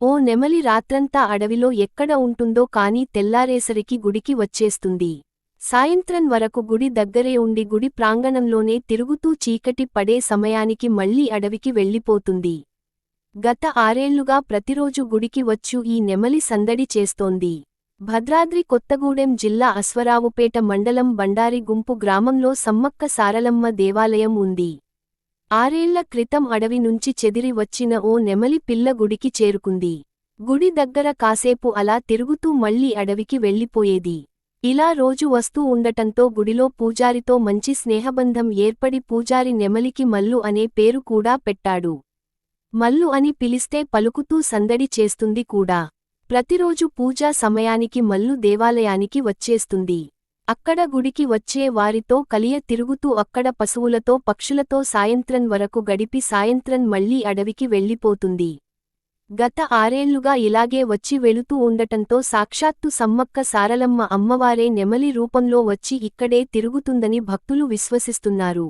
ఓ నెమలి రాత్రంతా అడవిలో ఎక్కడ ఉంటుందో కాని తెల్లారేసరికి గుడికి వచ్చేస్తుంది. సాయంత్రం వరకు గుడి దగ్గరే ఉండి గుడి ప్రాంగణంలోనే తిరుగుతూ చీకటి పడే సమయానికి మళ్ళీ అడవికి వెళ్ళిపోతుంది. గత ఆరేళ్ళుగా ప్రతిరోజు గుడికి వచ్చు ఈ నెమలి సందడి చేస్తోంది. భద్రాద్రి కొత్తగూడెం జిల్లా అశ్వరావుపేట మండలం బండారి గుంపు గ్రామంలో సమ్మక్క సారలమ్మ దేవాలయం ఉంది. ఆరేళ్ళ క్రితం అడవి నుంచి చెదిరి వచ్చిన ఓ నెమలి పిల్ల గుడికి చేరుకుంది. గుడి దగ్గర కాసేపు అలా తిరుగుతూ మళ్ళీ అడవికి వెళ్ళిపోయేది. ఇలా రోజు వస్తూ ఉండటంతో గుడిలో పూజారితో మంచి స్నేహబంధం ఏర్పడి పూజారి నెమలికి మల్లు అనే పేరు కూడా పెట్టాడు. మల్లు అని పిలిస్తే పలుకుతూ సందడి చేస్తుంది కూడా. ప్రతిరోజు పూజా సమయానికి మల్లు దేవాలయానికి వచ్చేస్తుంది. అక్కడ గుడికి వచ్చే వారితో కలియ తిరుగుతూ అక్కడ పశువులతో పక్షులతో సాయంత్రం వరకు గడిపి సాయంత్రం మళ్ళీ అడవికి వెళ్ళిపోతుంది. గత ఆరేళ్ళుగా ఇలాగే వచ్చి వెళుతూ ఉండటంతో సాక్షాత్తు సమ్మక్క సారలమ్మ అమ్మవారే నెమలి రూపంలో వచ్చి ఇక్కడే తిరుగుతుందని భక్తులు విశ్వసిస్తున్నారు.